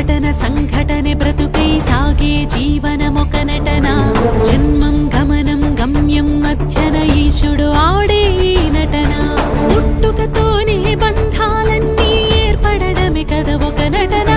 ఘటన సంఘటన బ్రతుకై సాగే జీవనమొక నటన. జన్మం గమనం గమ్యం మధ్యన ఈశుడు ఆడే ఈ నటన. పుట్టుకతోనే బంధాలన్నీ ఏర్పడమే కదా ఒక నటన.